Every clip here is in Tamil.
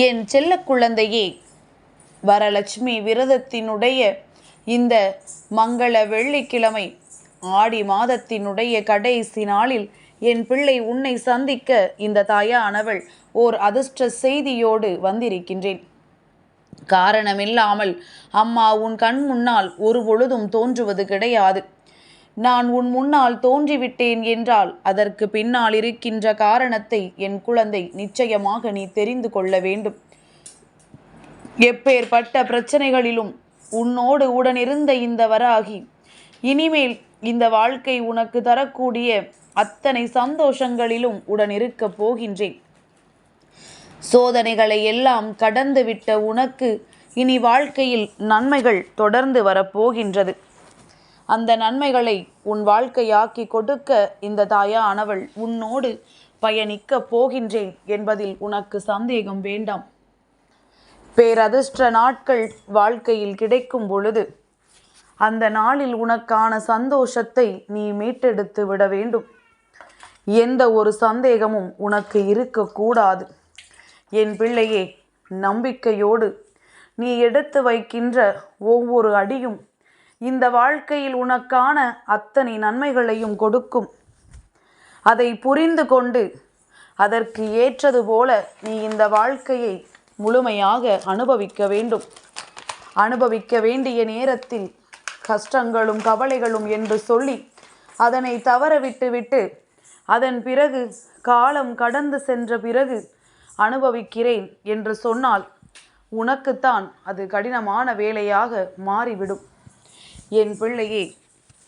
என் செல்ல குழந்தையே வரலட்சுமி விரதத்தினுடைய இந்த மங்கள வெள்ளிக்கிழமை ஆடி மாதத்தினுடைய கடைசி நாளில் என் பிள்ளை உன்னை சந்திக்க இந்த தாயானவள் ஓர் அதிர்ஷ்ட செய்தியோடு வந்திருக்கின்றேன். காரணமில்லாமல் அம்மா உன் கண் முன்னால் ஒரு பொழுதும் தோன்றுவது கிடையாது. நான் உன் முன்னால் தோன்றிவிட்டேன் என்றால் அதற்கு பின்னால் இருக்கின்ற காரணத்தை என் குழந்தை நிச்சயமாக நீ தெரிந்து கொள்ள வேண்டும். எப்பேற்பட்ட பிரச்சனைகளிலும் உன்னோடு உடனிருந்த இந்த வராகி இனிமேல் இந்த வாழ்க்கை உனக்கு தரக்கூடிய அத்தனை சந்தோஷங்களிலும் உடனிருக்கப் போகின்றேன். சோதனைகளை எல்லாம் கடந்துவிட்ட உனக்கு இனி வாழ்க்கையில் நன்மைகள் தொடர்ந்து வரப்போகின்றது அந்த நன்மைகளை உன் வாழ்க்கையாக்கி கொடுக்க இந்த தாயானவள் உன்னோடு பயணிக்கப் போகின்றேன் என்பதில் உனக்கு சந்தேகம் வேண்டாம். பேரதிர்ஷ்ட நாட்கள் வாழ்க்கையில் கிடைக்கும் பொழுது அந்த நாளில் உனக்கான சந்தோஷத்தை நீ மீட்டெடுத்து விட வேண்டும். எந்த ஒரு சந்தேகமும் உனக்கு இருக்கக்கூடாது என் பிள்ளையே நம்பிக்கையோடு நீ எடுத்து வைக்கின்ற ஒவ்வொரு அடியும் இந்த வாழ்க்கையில் உனக்கான அத்தனை நன்மைகளையும் கொடுக்கும். அதை புரிந்து கொண்டு அதற்கு ஏற்றது போல நீ இந்த வாழ்க்கையை முழுமையாக அனுபவிக்க வேண்டும். அனுபவிக்க வேண்டிய நேரத்தில் கஷ்டங்களும் கவலைகளும் என்று சொல்லி அதனை தவற விட்டுவிட்டு அதன் பிறகு காலம் கடந்து சென்ற பிறகு அனுபவிக்கிறேன் என்று சொன்னால் உனக்குத்தான் அது கடினமான வேலையாக மாறிவிடும். என் பிள்ளையே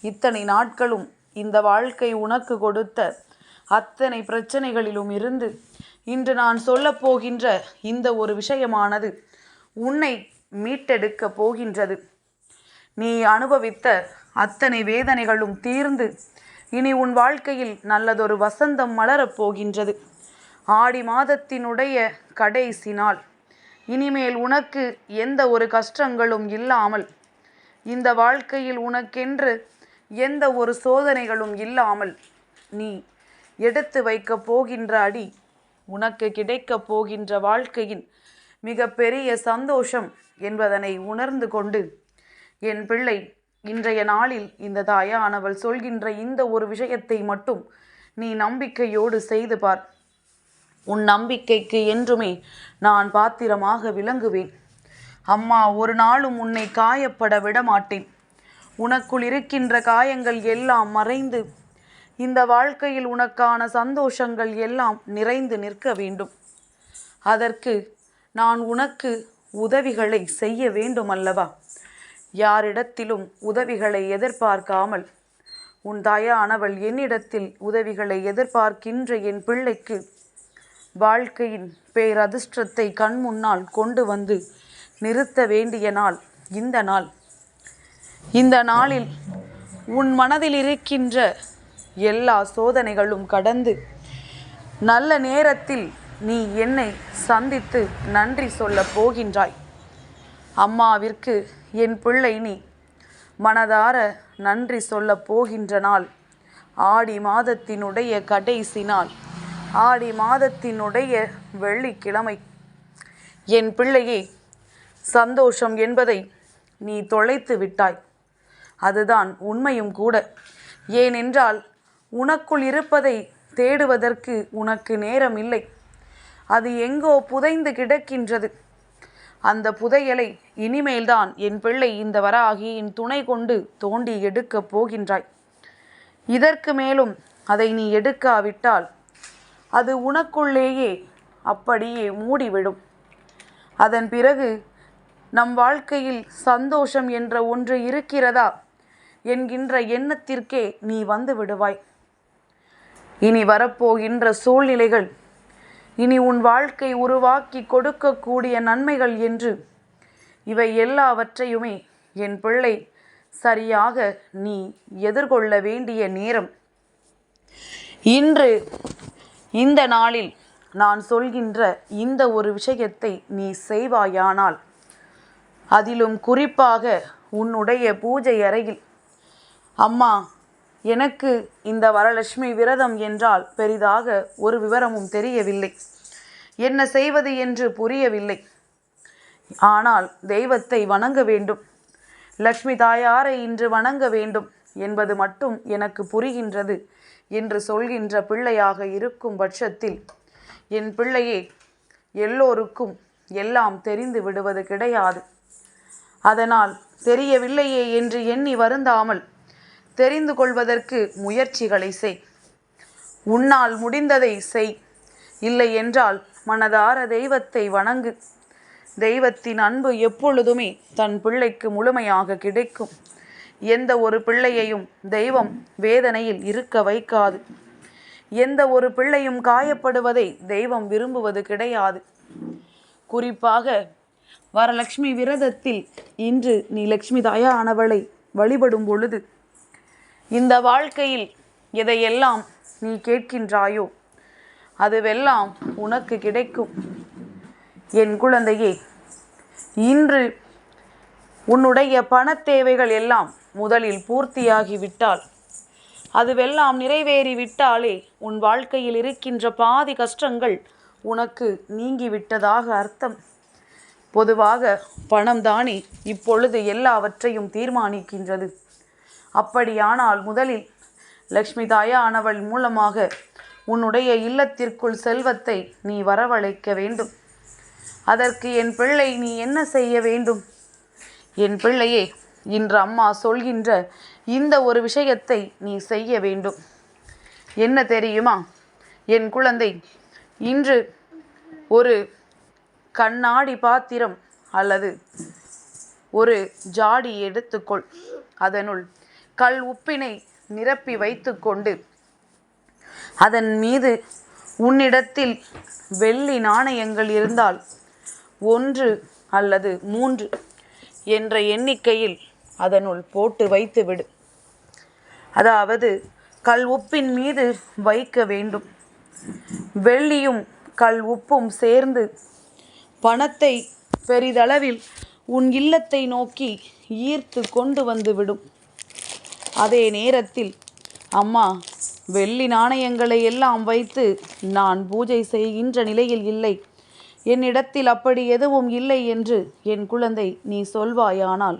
இத்தனை நாட்களும் இந்த வாழ்க்கை உனக்கு கொடுத்த அத்தனை பிரச்சனைகளிலும் இருந்து இன்று நான் சொல்லப்போகின்ற இந்த ஒரு விஷயமானது உன்னை மீட்டெடுக்க போகின்றது. நீ அனுபவித்த அத்தனை வேதனைகளும் தீர்ந்து இனி உன் வாழ்க்கையில் நல்லதொரு வசந்தம் மலரப் போகின்றது. ஆடி மாதத்தினுடைய கடைசி நாள். இனிமேல் உனக்கு எந்த ஒரு கஷ்டங்களும் இல்லாமல் இந்த வாழ்க்கையில் உனக்கென்று எந்த ஒரு சோதனைகளும் இல்லாமல் நீ எடுத்து வைக்கப் போகின்ற அடி உனக்கு கிடைக்கப் போகின்ற வாழ்க்கையின் மிக பெரிய சந்தோஷம் என்பதனை உணர்ந்து கொண்டு என் பிள்ளை இன்றைய நாளில் இந்த தாயானவள் சொல்கின்ற இந்த ஒரு விஷயத்தை மட்டும் நீ நம்பிக்கையோடு செய்து பார். உன் நம்பிக்கைக்கு என்றுமே நான் பாத்திரமாக விளங்குவேன். அம்மா ஒரு நாளும் உன்னை காயப்பட விட மாட்டேன். உனக்குள் இருக்கின்ற காயங்கள் எல்லாம் மறைந்து இந்த வாழ்க்கையில் உனக்கான சந்தோஷங்கள் எல்லாம் நிறைந்து நிற்க வேண்டும். அதற்கு நான் உனக்கு உதவிகளை செய்ய வேண்டும் அல்லவா யாரிடத்திலும் உதவிகளை எதிர்பார்க்காமல் உன் தாயானவள் என்னிடத்தில் உதவிகளை எதிர்பார்க்கின்ற என் பிள்ளைக்கு வாழ்க்கையின் பேரதிர்ஷ்டத்தை கண் முன்னால் கொண்டு வந்து நிறுத்த வேண்டிய நாள் இந்த நாள். இந்த நாளில் உன் மனதில் இருக்கின்ற எல்லா சோதனைகளும் கடந்து நல்ல நேரத்தில் நீ என்னை சந்தித்து நன்றி சொல்லப் போகின்றாய். அம்மாவிற்கு என் பிள்ளை நீ மனதார நன்றி சொல்லப் போகின்ற நாள். ஆடி மாதத்தினுடைய கடைசி நாள். ஆடி மாதத்தினுடைய வெள்ளிக்கிழமை. என் பிள்ளையை சந்தோஷம் என்பதை நீ தொலைத்து விட்டாய். அதுதான் உண்மையும் கூட. ஏனென்றால் உனக்குள் இருப்பதை தேடுவதற்கு உனக்கு நேரம் இல்லை அது எங்கோ புதைந்து கிடக்கின்றது. அந்த புதையலை இனிமேல்தான் என் பிள்ளை இந்த வராகியின் துணை கொண்டு தோண்டி எடுக்கப் போகின்றாய். இதற்கு மேலும் அதை நீ எடுக்காவிட்டால் அது உனக்குள்ளேயே அப்படியே மூடிவிடும். அதன் பிறகு நம் வாழ்க்கையில் சந்தோஷம் என்ற ஒன்று இருக்கிறதா? என்கின்ற எண்ணத்திற்கே நீ வந்து விடுவாய். இனி வரப்போகின்ற சூழ்நிலைகள் இனி உன் வாழ்க்கை உருவாக்கி கொடுக்கக்கூடிய நன்மைகள் என்று இவை எல்லாவற்றையுமே என் பிள்ளை சரியாக நீ எதிர்கொள்ள வேண்டிய நேரம். இன்று இந்த நாளில் நான் சொல்கின்ற இந்த ஒரு விஷயத்தை நீ செய்வாயானால் அதிலும் குறிப்பாக உன்னுடைய பூஜை அறையில். அம்மா எனக்கு இந்த வரலட்சுமி விரதம் என்றால் பெரிதாக ஒரு விவரமும் தெரியவில்லை. என்ன செய்வது என்று புரியவில்லை. ஆனால் தெய்வத்தை வணங்க வேண்டும். லக்ஷ்மி தாயாரை இன்று வணங்க வேண்டும் என்பது மட்டும் எனக்கு புரிகின்றது என்று சொல்கின்ற பிள்ளையாக இருக்கும் பட்சத்தில் என் பிள்ளையே எல்லோருக்கும் எல்லாம் தெரிந்து விடுவது கிடையாது. அதனால் தெரியவில்லையே என்று எண்ணி வருந்தாமல் தெரிந்து கொள்வதற்கு முயற்சிகளை செய். உன்னால் முடிந்ததை செய். இல்லை என்றால் மனதார தெய்வத்தை வணங்கு. தெய்வத்தின் அன்பு எப்பொழுதுமே தன் பிள்ளைக்கு முழுமையாக கிடைக்கும். எந்த ஒரு பிள்ளையையும் தெய்வம் வேதனையில் இருக்க வைக்காது. எந்த ஒரு பிள்ளையும் காயப்படுவதை தெய்வம் விரும்புவது கிடையாது. குறிப்பாக வரலட்சுமி விரதத்தில் இன்று நீ லக்ஷ்மி தாயானவளை வழிபடும் பொழுது இந்த வாழ்க்கையில் எதையெல்லாம் நீ கேட்கின்றாயோ அதுவெல்லாம் உனக்கு கிடைக்கும். என் குழந்தையே இன்று உன்னுடைய பணத் தேவைகள் எல்லாம் முதலில் பூர்த்தியாகிவிட்டால் அதுவெல்லாம் நிறைவேறிவிட்டாலே உன் வாழ்க்கையில் இருக்கின்ற பாதி கஷ்டங்கள் உனக்கு நீங்கிவிட்டதாக அர்த்தம். பொதுவாக பணம் தானே இப்பொழுது எல்லாவற்றையும் தீர்மானிக்கின்றது. அப்படியானால் முதலில் லக்ஷ்மி தாயானவள் மூலமாக உன்னுடைய இல்லத்திற்குள் செல்வத்தை நீ வரவழைக்க வேண்டும். அதற்கு என் பிள்ளை நீ என்ன செய்ய வேண்டும்? என் பிள்ளையே இன்று அம்மா சொல்கின்ற இந்த ஒரு விஷயத்தை நீ செய்ய வேண்டும். என்ன தெரியுமா? என் குழந்தை இன்று ஒரு கண்ணாடி பாத்திரம் அல்லது ஒரு ஜாடி எடுத்துக்கொள். அதனுள் கல் உப்பினை நிரப்பி வைத்துக்கொண்டு அதன் மீது உன்னிடத்தில் வெள்ளி நாணயங்கள் இருந்தால் ஒன்று அல்லது மூன்று என்ற எண்ணிக்கையில் அதனுள் போட்டு வைத்துவிடு. அதாவது கல் உப்பின் மீது வைக்க வேண்டும். வெள்ளியும் கல் உப்பும் சேர்ந்து பணத்தை பெரிதளவில் உன் இல்லத்தை நோக்கி ஈர்த்து கொண்டு வந்து விடும். அதே நேரத்தில் அம்மா வெள்ளி நாணயங்களை எல்லாம் வைத்து நான் பூஜை செய்கின்ற நிலையில் இல்லை. என்னிடத்தில் அப்படி எதுவும் இல்லை என்று என் குழந்தை நீ சொல்வாயானால்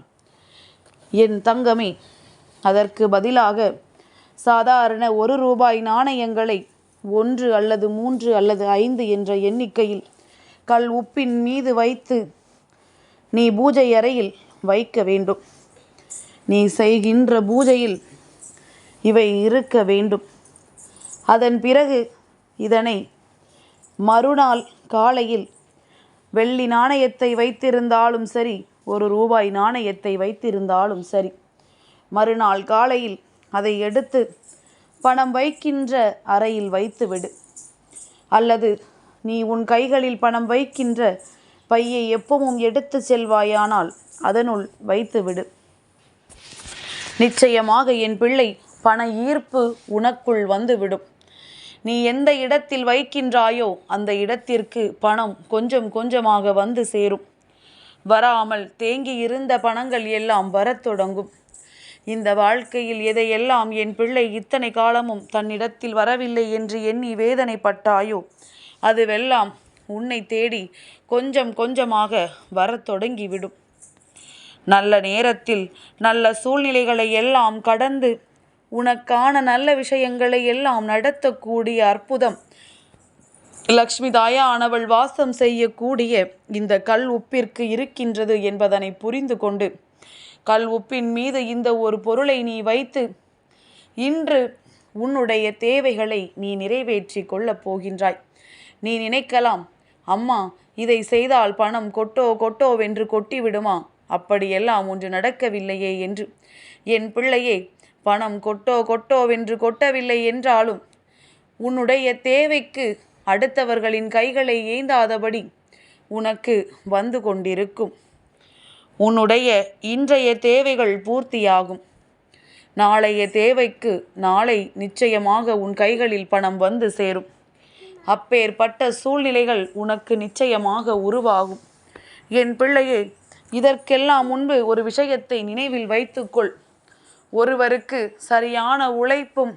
என் தங்கமே அதற்கு பதிலாக சாதாரண ஒரு ரூபாய் நாணயங்களை ஒன்று அல்லது மூன்று அல்லது ஐந்து என்ற எண்ணிக்கையில் கல் உப்பின் மீது வைத்து நீ பூஜை அறையில் வைக்க வேண்டும். நீ செய்கின்ற பூஜையில் இவை இருக்க வேண்டும். அதன் பிறகு இதனை மறுநாள் காலையில் வெள்ளி நாணயத்தை வைத்திருந்தாலும் சரி ஒரு ரூபாய் நாணயத்தை வைத்திருந்தாலும் சரி மறுநாள் காலையில் அதை எடுத்து பணம் வைக்கின்ற அறையில் வைத்துவிடு. அல்லது நீ உன் கைகளில் பணம் வைக்கின்ற பையை எப்பவும் எடுத்து செல்வாயானால் அதனுள் வைத்துவிடு. நிச்சயமாக என் பிள்ளை பண ஈர்ப்பு உனக்குள் வந்துவிடும். நீ எந்த இடத்தில் வைக்கின்றாயோ அந்த இடத்திற்கு பணம் கொஞ்சம் கொஞ்சமாக வந்து சேரும். வராமல் தேங்கி இருந்த பணங்கள் எல்லாம் வரத் தொடங்கும். இந்த வாழ்க்கையில் எதையெல்லாம் என் பிள்ளை இத்தனை காலமும் தன்னிடத்தில் வரவில்லை என்று எண்ணி வேதனைப்பட்டாயோ அதுவெல்லாம் உன்னை தேடி கொஞ்சம் கொஞ்சமாக வரத் தொடங்கிவிடும். நல்ல நேரத்தில் நல்ல சூழ்நிலைகளை எல்லாம் கடந்து உனக்கான நல்ல விஷயங்களை எல்லாம் நடத்தக்கூடிய அற்புதம். லக்ஷ்மி தாயானவள் வாசம் செய்யக்கூடிய இந்த கல் உப்பிற்கு இருக்கின்றது என்பதனை புரிந்து கொண்டு கல் உப்பின் மீது இந்த ஒரு பொருளை நீ வைத்து இன்று உன்னுடைய தேவைகளை நீ நிறைவேற்றி கொள்ளப் போகின்றாய். நீ நினைக்கலாம். அம்மா இதை செய்தால் பணம் கொட்டோ கொட்டோவென்று கொட்டிவிடுமா? அப்படியெல்லாம் ஒன்று நடக்கவில்லையே என்று. என் பிள்ளையே பணம் கொட்டோ கொட்டோவென்று கொட்டவில்லை என்றாலும் உன்னுடைய தேவைக்கு அடுத்தவர்களின் கைகளை ஏந்தாதபடி உனக்கு வந்து கொண்டிருக்கும். உன்னுடைய இன்றைய தேவைகள் பூர்த்தியாகும். நாளைய தேவைக்கு நாளை நிச்சயமாக உன் கைகளில் பணம் வந்து சேரும். அப்பேற்பட்ட சூழ்நிலைகள் உனக்கு நிச்சயமாக உருவாகும். என் பிள்ளையே இதற்கெல்லாம் முன்பு ஒரு விஷயத்தை நினைவில் வைத்துக்கொள். ஒருவருக்கு சரியான உழைப்பும்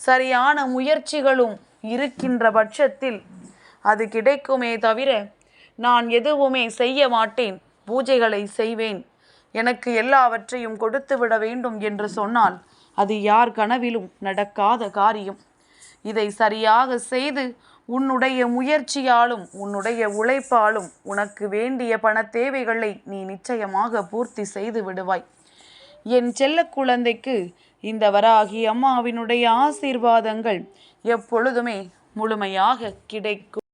சரியான முயற்சிகளும் இருக்கின்ற பட்சத்தில் அது கிடைக்குமே தவிர நான் எதுவுமே செய்ய மாட்டேன் பூஜைகளை செய்வேன். எனக்கு எல்லாவற்றையும் கொடுத்து விட வேண்டும் என்று சொன்னால் அது யார் கனவிலும் நடக்காத காரியம். இதை சரியாக செய்து உன்னுடைய முயற்சியாலும் உன்னுடைய உழைப்பாலும் உனக்கு வேண்டிய பண தேவைகளை நீ நிச்சயமாக பூர்த்தி செய்து விடுவாய். என் செல்ல குழந்தைக்கு இந்த வராகி அம்மாவினுடைய ஆசீர்வாதங்கள் எப்பொழுதுமே முழுமையாக கிடைக்கும்.